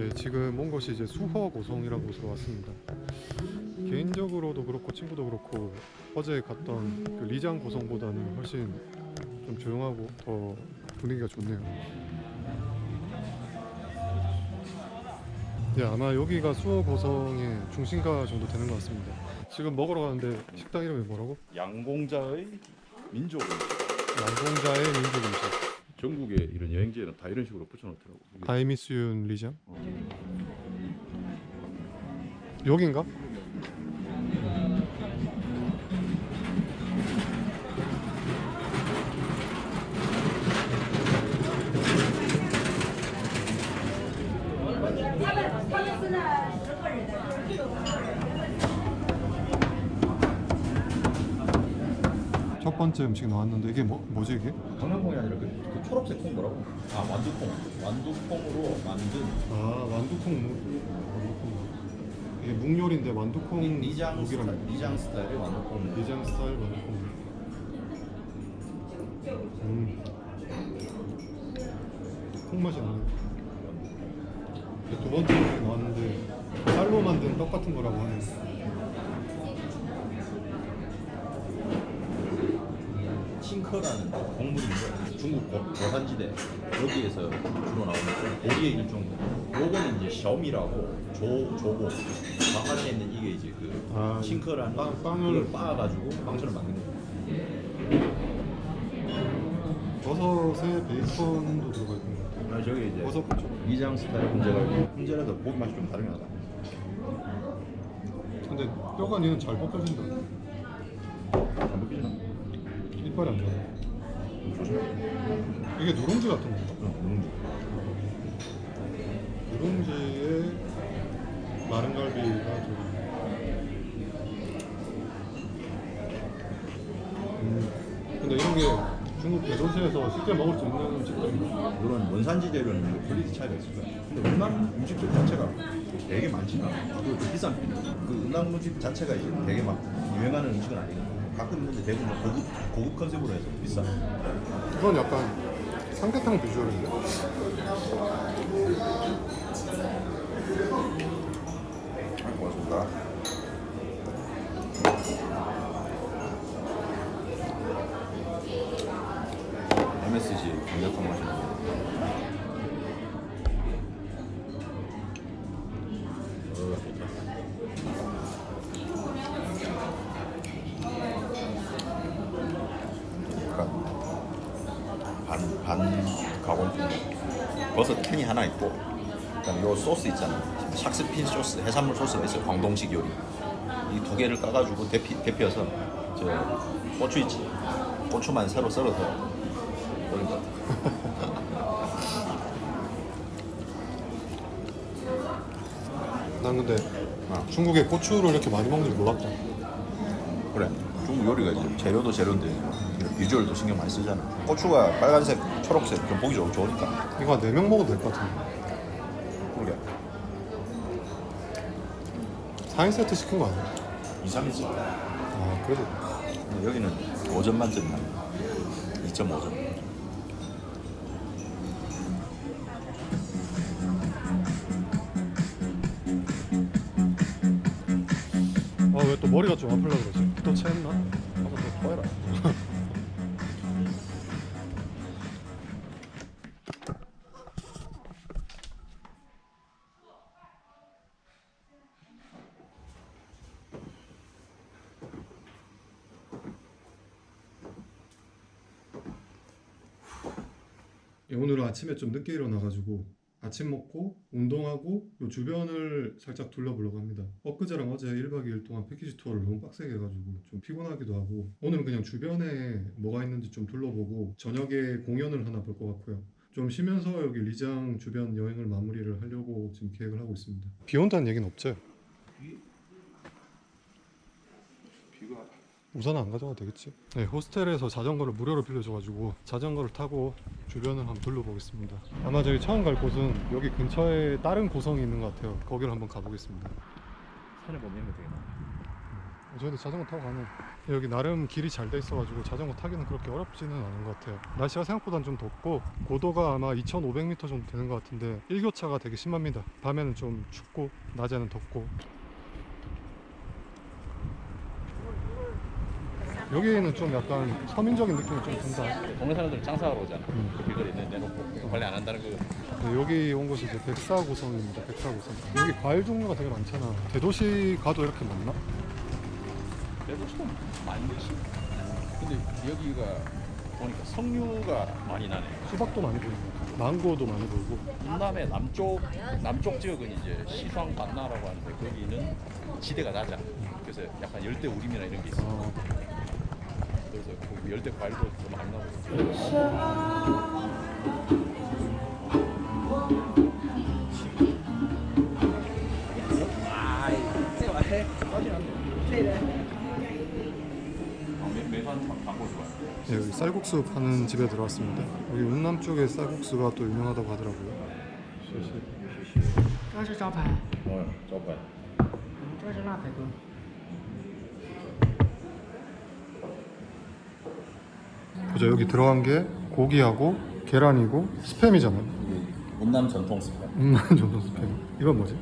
네, 지금 온 곳이 이제 수허 고성이라는 곳으로 왔습니다. 개인적으로도 그렇고 친구도 그렇고 어제 갔던 그 리장 고성보다는 훨씬 좀 조용하고 더 분위기가 좋네요. 네, 아마 여기가 수허 고성의 중심가 정도 되는 것 같습니다. 지금 먹으러 가는데 식당 이름이 뭐라고? 양공자의 민족 양공자의 민족 음식. 전국에 이런 여행지에는 다 이런 식으로 붙여놓더라고. 이게 다이미스윤 리장. 여긴가? 번째 음식 나왔는데 이게 뭐, 뭐지 이게? 강낭콩이 아니라 그, 그 초록색 콩 뭐라고? 아 완두콩. 완두콩으로 만든 아 완두콩 묵. 완두콩. 이게 묵 요리인데 완두콩 리장 스타일, 묵이라는. 리장 스타일의 완두콩. 리장 스타일 완두콩 묵. 음. 콩 맛이 나네. 이게 두 번째 음식 나왔는데 쌀로 만든 떡 같은 거라고 하네. 칭커라는 곡물인데 중국 고- 고산지대 여기에서 주로 나오는 고리의 일종. 요거는 이제 셔미라고 조 조고 바깥에 있는 이게 이제 그 아, 칭커라는 빵- 빵을- 그걸 빻아가지고 빵처럼 만든 거. 버섯에 베이컨도 들어가 있고. 아 저기 이제 버섯. 미장 스타일 훈제가 훈제라서 고기 맛이 좀 다르긴 하다. 근데 뼈가 얘는 잘 벗겨진다. 안 먹기잖아. 이빨이 안 나와. 이게 누룽지 같은 건가? 응, 누룽지. 누룽지에 마른 갈비가 들어. 음. 근데 이런 게 중국 대도시에서 쉽게 먹을 수 있는 음식들인가? 물론 원산지 재료는 퀄리티 차이가 있을 거야. 근데 음식 음식들 자체가 되게 많지 않아. 그리고 그 비싼 편. 그 음식 음식 자체가 이제 되게 막 유행하는 음식은 아니거든. 가끔 있는데 대부분 고급 고급 컨셉으로 해서 비싸. 이건 약간 삼계탕 비주얼인데? 아, 고맙습니다. MSG 강력한 맛이 나. 어, 버섯 캔이 하나 있고 그다음에 요 소스 있잖아 샥스핀 소스 해산물 소스가 있어요. 광동식 요리. 이 두 개를 까가지고 데피, 데펴서 저 고추 있지? 고추만 새로 썰어서 올린 것 난 근데 아. 중국에 고추를 이렇게 많이 먹는 줄 몰랐다. 그래. 중국 요리가 이제 재료도 재료인데 비주얼도 신경 많이 쓰잖아. 고추가 빨간색 초록색 좀 보기 좋, 좋으니까 이거 한 4명 먹어도 될 것 같은데. 그래 4인 세트 시킨 거 아니야? 2, 3일 써 아, 그래도. 근데 여기는 5점 만점 만 2.5점 아, 왜 또 머리가 좀 아플라 그러지? 또 체했나? 한번 더 토해라. 오늘은 아침에 좀 늦게 일어나가지고 아침 먹고 운동하고 요 주변을 살짝 둘러보려고 합니다. 엊그제랑 어제 1박 2일 동안 패키지 투어를 너무 빡세게 해가지고 좀 피곤하기도 하고 오늘은 그냥 주변에 뭐가 있는지 좀 둘러보고 저녁에 공연을 하나 볼 것 같고요. 좀 쉬면서 여기 리장 주변 여행을 마무리를 하려고 지금 계획을 하고 있습니다. 비 온다는 얘기는 없죠? 비가 우산 안 가져가도 되겠지? 네, 호스텔에서 자전거를 무료로 빌려줘가지고 자전거를 타고 주변을 한번 둘러보겠습니다. 아마 저희 처음 갈 곳은 여기 근처에 다른 고성이 있는 것 같아요. 거기를 한번 가보겠습니다. 산에 보면 되게 많아 저희도 자전거 타고 가네. 여기 나름 길이 잘 돼 있어가지고 자전거 타기는 그렇게 어렵지는 않은 것 같아요. 날씨가 생각보다는 좀 덥고 고도가 아마 2,500m 정도 되는 것 같은데 일교차가 되게 심합니다. 밤에는 좀 춥고 낮에는 덥고. 여기는 좀 약간 서민적인 느낌이 좀 든다. 동네 사람들 장사하러 오잖아. 음. 그 길거리에 내- 내놓고 관리 안 한다는 거. 네, 여기 온 곳이 이제 백사고성입니다. 백사고성. 여기 과일 종류가 되게 많잖아. 대도시 가도 이렇게 많나? 좀 많이. 근데 여기가 보니까 석류가 많이 나네. 수박도 많이 보이고, 망고도 많이 보이고. 인남의 남쪽 남쪽 지역은 이제 시황 반나라고 하는데 거기는 지대가 낮아. 그래서 약간 열대 우림이나 이런 게 있어. 아, 그 열대 과일도 더 많이 나오고. 매번 광고 좋아요. 네, 여기 쌀국수 파는 집에 들어왔습니다. 여기 운남 쪽에 쌀국수가 또 유명하다고 하더라고요. 这是招牌， 어, 저거. 这是辣排骨。 보자 여기 들어간 게 고기하고 계란이고 스팸이잖아요. 온남 전통 스팸. 운남 전통 스팸. 이건 뭐지?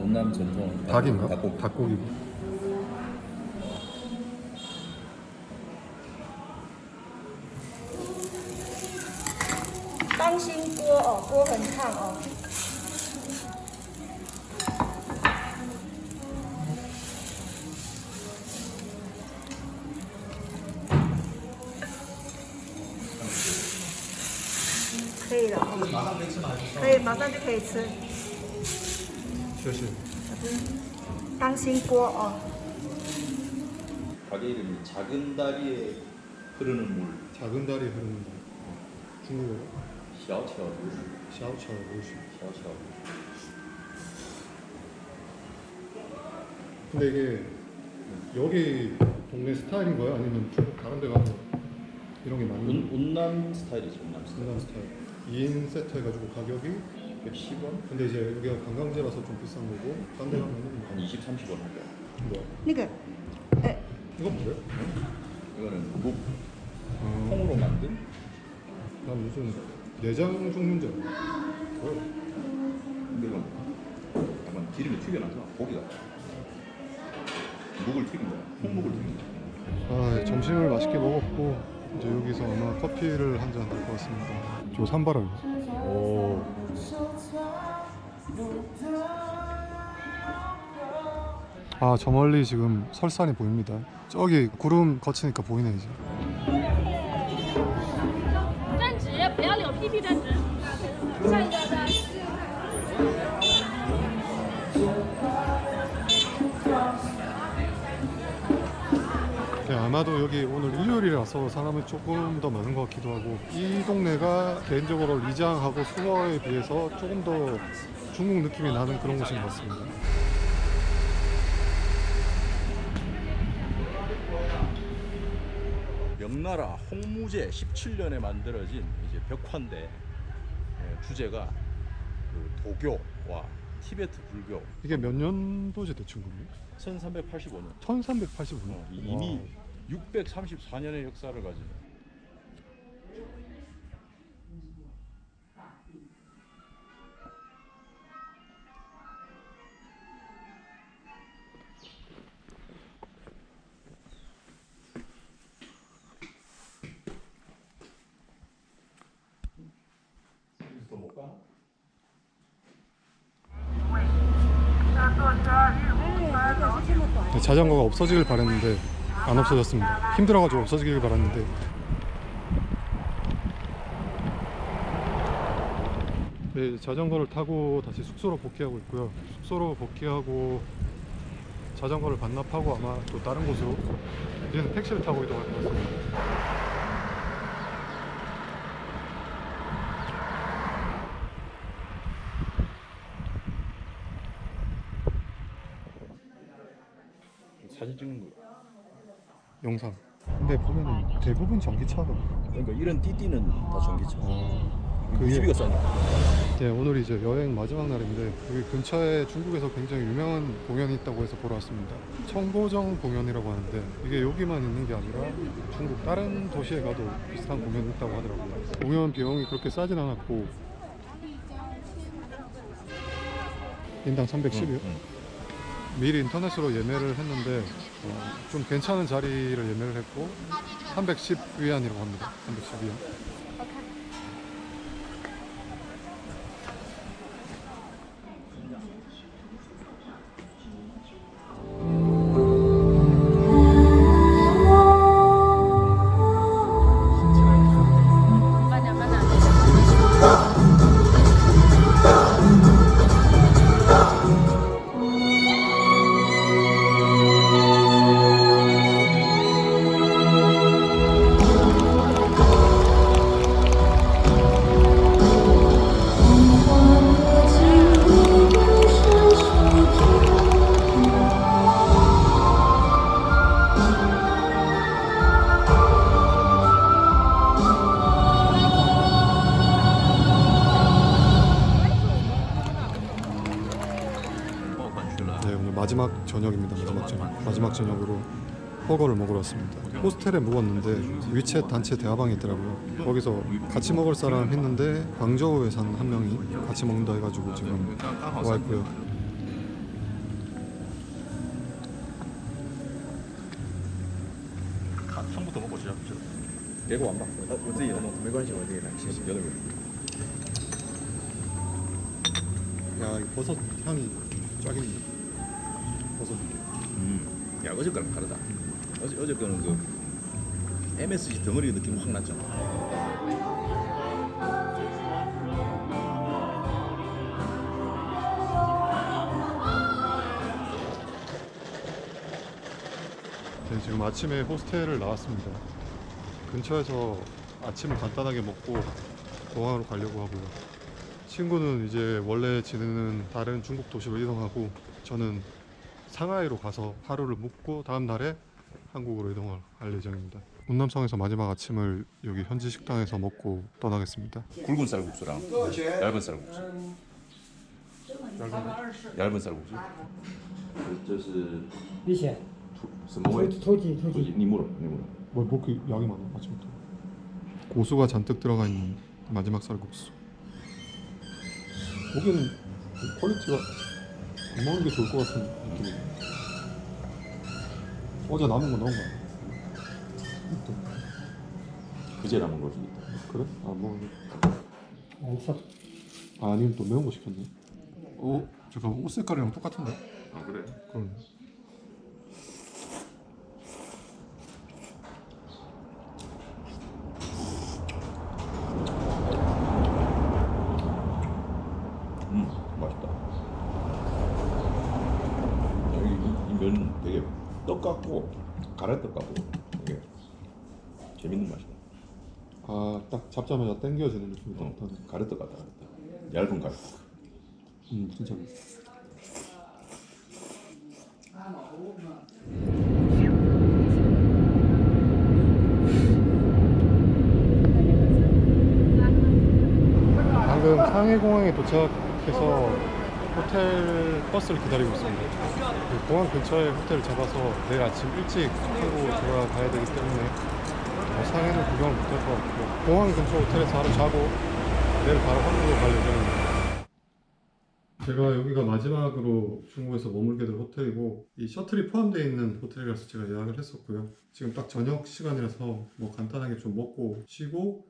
온남 전통 닭인가? 닭고기. 닭고기고. 当心锅哦，锅很烫哦。 可以，马上就可以吃。 쉐시. 当心锅哦。 가게 이름이 작은 다리에 흐르는 물. 작은 다리 흐르는 물. 중국어로 샤오차오. 샤오차오 오시. 샤오차오. 근데 이게 여기 동네 스타일인 거야? 아니면 중국 다른 데 가서 이런 게 많이 온, 온남 스타일이죠. 온남 스타일. 중간 스타일. 2인 세트 해가지고 가격이 110원? 근데 이제 여기가 관광지라서 좀 비싼 거고 딴 데 가면은 한 20, 30원 할 거야. 뭐야? 那个，哎， 이건 뭐야? 이거는 묵 아, 콩으로 만든 난 무슨 내장 종류인 줄 알았네. 뭐야? 근데 이건 약간 기름에 튀겨놔서 고기가 묵을 튀긴 거야. 콩묵을 튀긴 거야. 아, 점심을 맛있게 먹었고 이제 여기서 아마 커피를 한 잔 할 것 같습니다. 저 산바라 이거. 오. 아, 저 멀리 지금 설산이 보입니다. 저기 구름 거치니까 보이네 이제. 站直，不要扭屁屁站直。下一个的。 아마도 여기 오늘 일요일이라서 사람이 조금 더 많은 것 같기도 하고 이 동네가 개인적으로 리장하고 수어에 비해서 조금 더 중국 느낌이 나는 그런 곳인 것 같습니다. 명나라 홍무제 17년에 만들어진 이제 벽화인데 예, 주제가 그 도교와 티베트 불교 이게 몇 년도지 대충 그러면? 1385년 1385년. 어, 이미 634년의 역사를 가진 더못 가? 네, 자전거가 없어지길 바랬는데 안 없어졌습니다. 힘들어가지고 없어지길 바랐는데 네, 자전거를 타고 다시 숙소로 복귀하고 있고요. 숙소로 복귀하고 자전거를 반납하고 아마 또 다른 곳으로 이제는 택시를 타고 이동할 것 같습니다. 사진 찍는 거 영상. 근데 보면은 대부분 전기차거든요. 그러니까 이런 띠띠는 다 전기차 어, 그 시비가 싸니까. 예, 오늘 이제 여행 마지막 날인데 여기 근처에 중국에서 굉장히 유명한 공연이 있다고 해서 보러 왔습니다. 청보정 공연이라고 하는데 이게 여기만 있는 게 아니라 중국 다른 도시에 가도 비슷한 공연이 있다고 하더라고요. 공연 비용이 그렇게 싸진 않았고 인당 310이요? 미리 인터넷으로 예매를 했는데 어, 좀 괜찮은 자리를 예매를 했고 310 위안이라고 합니다. 310 위안. 마지막 저녁입니다. 마지막 저녁. 마지막 저녁으로 허거를 먹으러 왔습니다. 호스텔에 묵었는데 위챗 단체 대화방이 있더라고요. 거기서 같이 먹을 사람 했는데 광저우에 사는 한 명이 같이 먹는다 해가지고 지금 와 있고요. 처음부터 먹고 시작. 예고 안 받고. 我自己弄，没关系，我自己来，谢谢。有点 야, 이 버섯 향이 쫙있네. 버섯. 음. 야 어제 거랑 다르다. 어제 어제 거는 그 MSG 덩어리 느낌 확 났잖아. 네, 지금 아침에 호스텔을 나왔습니다. 근처에서 아침을 간단하게 먹고 공항으로 가려고 하고요. 친구는 이제 원래 지내는 다른 중국 도시로 이동하고 저는 상하이로 가서 하루를 묵고 다음 날에 한국으로 이동을 할 예정입니다. 운남성에서 마지막 아침을 여기 현지 식당에서 먹고 떠나겠습니다. 굵은 쌀국수랑 얇은 쌀국수. 얇은 쌀국수. 这是危险，什么味？突击突击，你물어你물어 뭐 먹기 양이 많아 아침부터. 고수가 잔뜩 들어가 있는 마지막 쌀국수. 여기는 그 퀄리티가 안 먹는 게 좋을 것 같은 느낌이. 어제 남은 거 넣은 거야. 또 그제 남은 거지. 그래? 안 먹는 거. 红色， 아, 아니면 또 매운 거 시켰네. 어, 잠깐 옷 색깔이랑 똑같은데? 아 그래? 그럼. 음 맛있다. 여기 이면 되게 떡 같고 가래떡 같고 되게 재밌는 맛이야. 아, 딱 잡자마자 땡겨지는 느낌이 어, 딱. 가래떡 같다 가래떡. 얇은 가래떡. 음, 진짜. 방금 상해공항에 도착해서 호텔 버스를 기다리고 있습니다. 그 공항 근처에 호텔을 잡아서 내일 아침 일찍 타고 돌아가야 되기 때문에 어, 상해는 구경을 못할 것 같고 공항 근처 호텔에서 하루 자고 내일 바로 한국으로 갈 예정입니다. 제가 여기가 마지막으로 중국에서 머물게 될 호텔이고 이 셔틀이 포함되어 있는 호텔이라서 제가 예약을 했었고요. 지금 딱 저녁 시간이라서 뭐 간단하게 좀 먹고 쉬고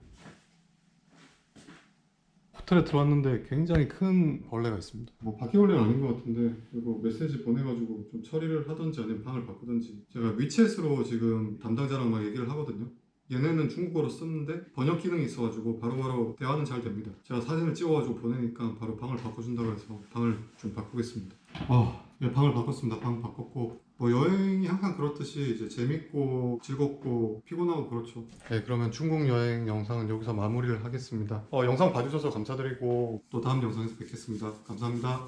호텔에 들어왔는데 굉장히 큰 벌레가 있습니다. 뭐 바퀴벌레는 아닌 것 같은데 이거 메시지 보내가지고 좀 처리를 하든지 아니면 방을 바꾸든지 제가 위챗으로 지금 담당자랑 막 얘기를 하거든요. 얘네는 중국어로 썼는데 번역 기능이 있어가지고 바로 바로 대화는 잘 됩니다. 제가 사진을 찍어가지고 보내니까 바로 방을 바꿔준다고 해서 방을 좀 바꾸겠습니다. 아, 네, 방을 바꿨습니다. 방 바꿨고 뭐 여행이 항상 그렇듯이 이제 재밌고 즐겁고 피곤하고 그렇죠. 네, 그러면 중국 여행 영상은 여기서 마무리를 하겠습니다. 어, 영상 봐주셔서 감사드리고 또 다음 영상에서 뵙겠습니다. 감사합니다.